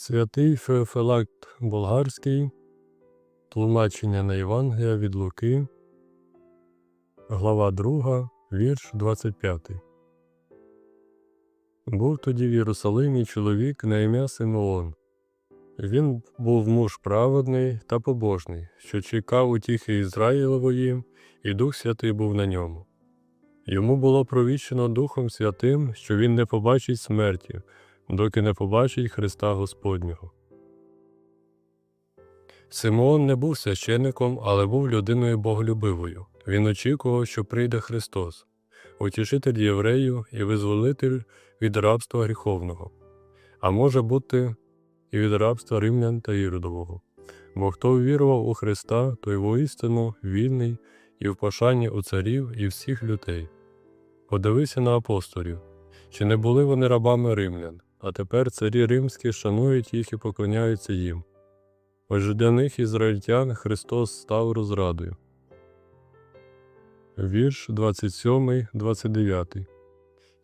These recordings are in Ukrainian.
Святий Феофилакт Болгарський, тлумачення на Євангелія від Луки, глава 2, вірш 25. Був тоді в Єрусалимі чоловік на ім'я Симеон. Він був муж праведний та побожний, що чекав утіхи Ізраїлової, і Дух Святий був на ньому. Йому було провіщено Духом Святим, що він не побачить смерті, доки не побачить Христа Господнього. Симеон не був священником, але був людиною боголюбивою. Він очікував, що прийде Христос, утішитель євреїв і визволитель від рабства гріховного, а може бути і від рабства римлян та іродового. Бо хто ввірував у Христа, той воістину вільний і в пошанні у царів і всіх людей. Подивися на апостолів, чи не були вони рабами римлян, а тепер царі римські шанують їх і поклоняються їм. Отже для них ізраїльтян Христос став розрадою. Вірш 27, 29.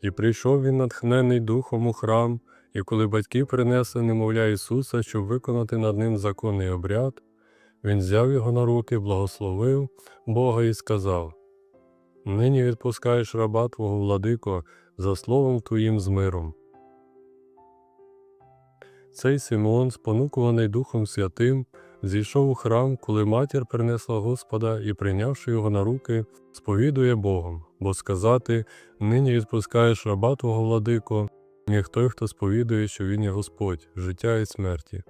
І прийшов він натхнений духом у храм, і коли батьки принесли немовля Ісуса, щоб виконати над ним законний обряд, він взяв його на руки, благословив Бога і сказав: Нині відпускаєш раба Твого владико за словом Твоїм з миром. Цей Симеон, спонукуваний Духом Святим, зійшов у храм, коли матір принесла Господа і, прийнявши його на руки, сповідує Богом, бо сказати нині відпускаєш раба Твого владико, як той, хто сповідує, що він є Господь, життя і смерті.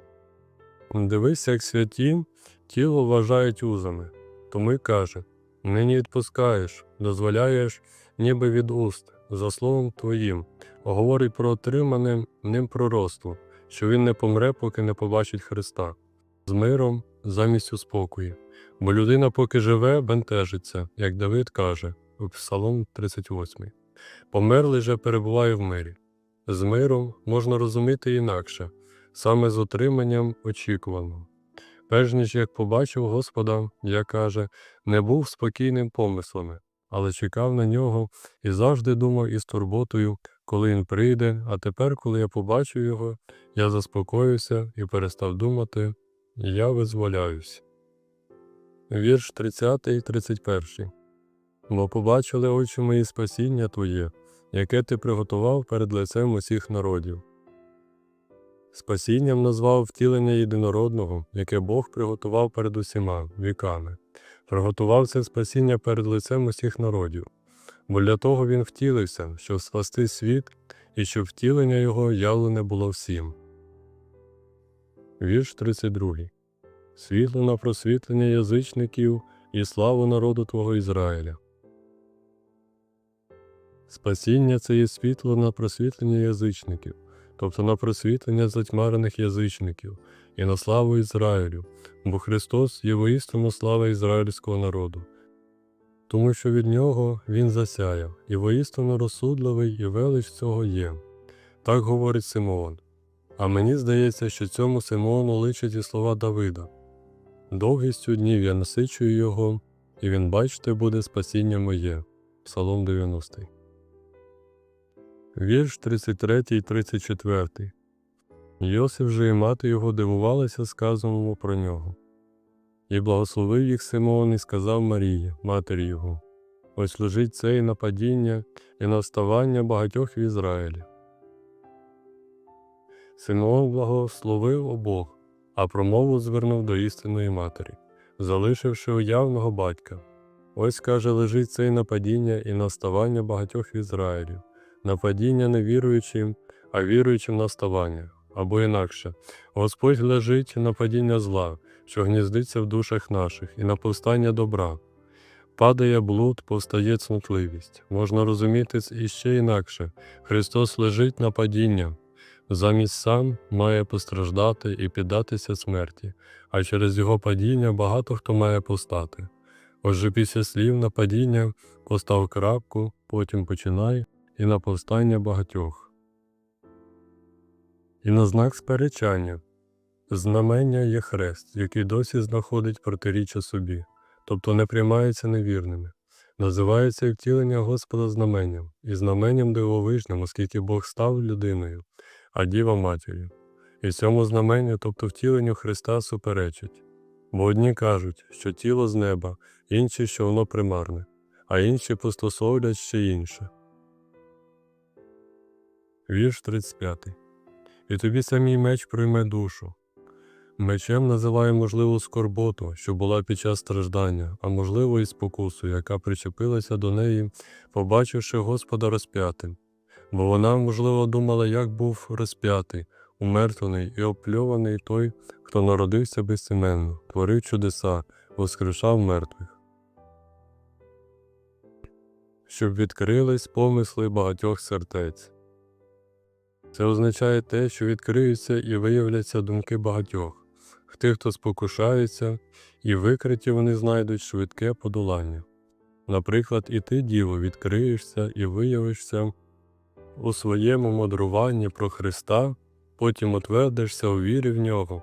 Дивись, як святі тіло вважають узами, тому й каже Нині відпускаєш, дозволяєш, ніби від уст, за словом Твоїм, говорить про отримане ним пророцтво, що він не помре, поки не побачить Христа, з миром замість у спокої. Бо людина, поки живе, бентежиться, як Давид каже у Псалом 38. Померлий же перебуває в мирі. З миром можна розуміти інакше, саме з отриманням очікуваного. Перш ніж як побачив Господа, я каже, не був спокійним помислами, але чекав на нього і завжди думав із турботою, коли він прийде, а тепер, коли я побачив його, я заспокоюся і перестав думати, я визволяюсь. Вірш 30 і 31. Бо побачили очі мої спасіння Твоє, яке ти приготував перед лицем усіх народів. Спасінням назвав втілення єдинородного, яке Бог приготував перед усіма віками, приготував це спасіння перед лицем усіх народів, бо для того він втілився, щоб спасти світ і щоб втілення його явлене було всім. Вірш 32. Світло на просвітлення язичників і славу народу Твого Ізраїля. Спасіння це є світло на просвітлення язичників, тобто на просвітлення затьмарених язичників і на славу Ізраїлю, бо Христос є воістину слава ізраїльського народу, тому що від нього Він засяяв, і воістину розсудливий і велич цього є. Так говорить Симеон. А мені здається, що цьому Симеону личать і слова Давида. Довгістю днів я насичую його, і він, бачите, буде спасіння моє. Псалом 90. Вірш 33 і 34. Йосиф же і мати його дивувалися сказаному про нього. І благословив їх Симеон і сказав Марії, матері його: Ось лежить це і нападіння, і наставання багатьох в Ізраїлі. Симеон благословив обох, а промову звернув до істинної матері, залишивши уявного батька. Ось каже, лежить це і нападіння і наставання багатьох в Ізраїлі нападіння не віруючим, а віруючим наставання, або інакше, Господь лежить на падіння зла, що гніздиться в душах наших, і на повстання добра. Падає блуд, повстає цнутливість. Можна розуміти іще інакше Христос лежить на падіння, замість сам має постраждати і піддатися смерті, а через його падіння багато хто має постати. Отже, після слів на падіння постав крапку, потім починай і на повстання багатьох. І на знак сперечання знамення є хрест, який досі знаходить протиріччя собі, тобто не приймається невірними, називається втілення Господа знаменням, і знаменням дивовижним, оскільки Бог став людиною, а діва матір'ю. І цьому знаменню, тобто втіленню Христа, суперечить. Бо одні кажуть, що тіло з неба, інші, що воно примарне, а інші пустословлять ще інше. Вірш 35. І тобі самій меч прийме душу. Мечем називає можливу скорботу, що була під час страждання, а можливо і спокусу, яка причепилася до неї, побачивши Господа розп'ятим. Бо вона, можливо, думала, як був розп'ятий, умертвений і опльований той, хто народився безсеменно, творив чудеса, воскрешав мертвих. Щоб відкрились помисли багатьох сердець. Це означає те, що відкриються і виявляться думки багатьох, тих, хто спокушається, і викриті вони знайдуть швидке подолання. Наприклад, і ти, діво, відкриєшся і виявишся у своєму мудруванні про Христа, потім утвердишся у вірі в нього.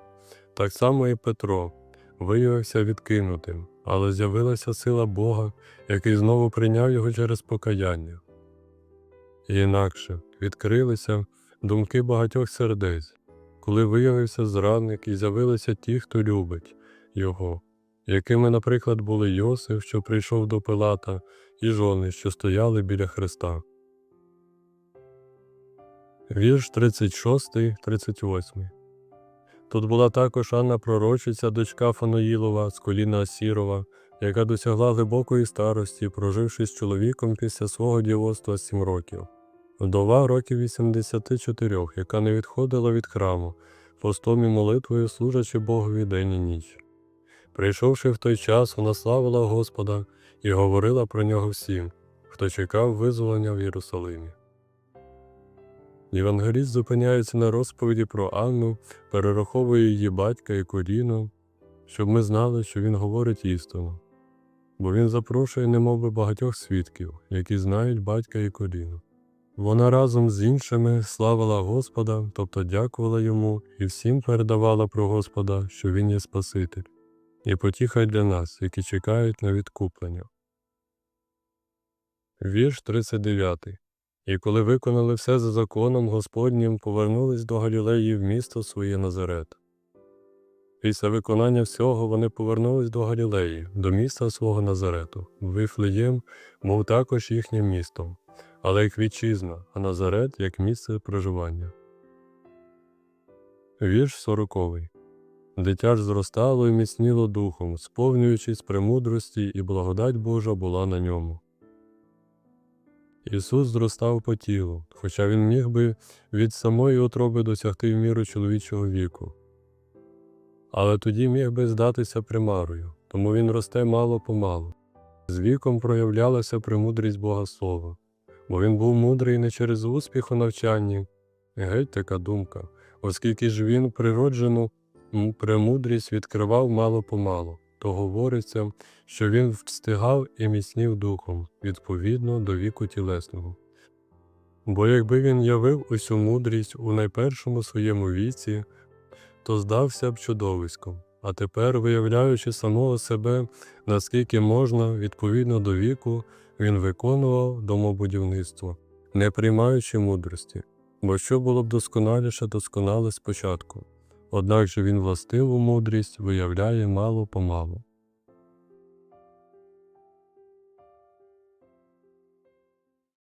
Так само і Петро виявився відкинутим, але з'явилася сила Бога, який знову прийняв його через покаяння. І інакше відкрилися думки багатьох сердець, коли виявився зрадник і з'явилися ті, хто любить його, якими, наприклад, були Йосиф, що прийшов до Пилата, і жони, що стояли біля Христа. Вірш 36, 38. Тут була також Анна Пророчиця, дочка Фаноїлова з коліна Асірова, яка досягла глибокої старості, проживши з чоловіком після свого дівоцтва сім років. Вдова років 84, яка не відходила від храму, постом і молитвою служачи Богові день і ніч. Прийшовши в той час, вона славила Господа і говорила про нього всім, хто чекав визволення в Єрусалимі. Євангеліст зупиняється на розповіді про Анну, перераховує її батька і коліно, щоб ми знали, що він говорить істину. Бо він запрошує немовби багатьох свідків, які знають батька і коліно. Вона разом з іншими славила Господа, тобто дякувала йому і всім передавала про Господа, що Він є Спаситель, і потіха для нас, які чекають на відкуплення. Вірш 39. І коли виконали все за законом Господнім, повернулись до Галілеї в місто своє Назарет. Після виконання всього вони повернулись до Галілеї, до міста свого Назарету. Вифлеєм був також їхнім містом, але як вітчизна, а Назарет як місце проживання. Вірш сороковий. Дитя ж зростало і міцніло духом, сповнюючись премудрості, і благодать Божа була на ньому. Ісус зростав по тілу, хоча він міг би від самої утроби досягти в міру чоловічого віку. Але тоді міг би здатися примарою, тому він росте мало помалу. З віком проявлялася премудрість Бога Слова, бо він був мудрий не через успіх у навчанні, геть така думка, оскільки ж він природжену премудрість відкривав мало помалу, то говориться, що він встигав і міцнів духом, відповідно до віку тілесного. Бо якби він явив усю мудрість у найпершому своєму віці, то здався б чудовиськом, а тепер, виявляючи самого себе, наскільки можна, відповідно до віку, він виконував домобудівництво, не приймаючи мудрості, бо що було б досконаліше, досконале спочатку. Однак же він властиву мудрість виявляє мало помалу.